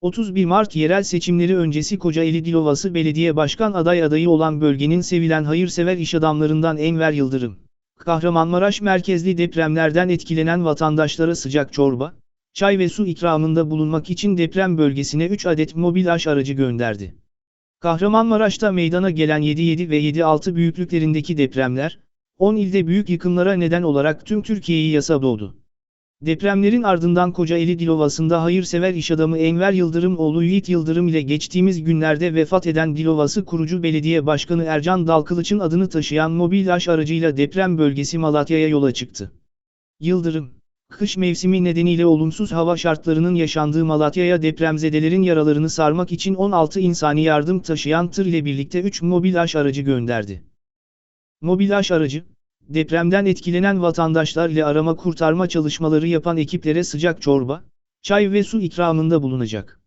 31 Mart yerel seçimleri öncesi Kocaeli Dilovası Belediye Başkan aday adayı olan bölgenin sevilen hayırsever iş adamlarından Enver Yıldırım, Kahramanmaraş merkezli depremlerden etkilenen vatandaşlara sıcak çorba, çay ve su ikramında bulunmak için deprem bölgesine 3 adet mobil aş aracı gönderdi. Kahramanmaraş'ta meydana gelen 7.7 ve 7.6 büyüklüklerindeki depremler, 10 ilde büyük yıkımlara neden olarak tüm Türkiye'yi yasa boğdu. Depremlerin ardından Kocaeli Dilovası'nda hayırsever iş adamı Enver Yıldırım oğlu Yiğit Yıldırım ile geçtiğimiz günlerde vefat eden Dilovası kurucu belediye başkanı Ercan Dalkılıç'ın adını taşıyan mobil aş aracıyla deprem bölgesi Malatya'ya yola çıktı. Yıldırım, kış mevsimi nedeniyle olumsuz hava şartlarının yaşandığı Malatya'ya depremzedelerin yaralarını sarmak için 16 insani yardım taşıyan tır ile birlikte 3 mobil aş aracı gönderdi. Mobil aş aracı, depremden etkilenen vatandaşlar ile arama kurtarma çalışmaları yapan ekiplere sıcak çorba, çay ve su ikramında bulunacak.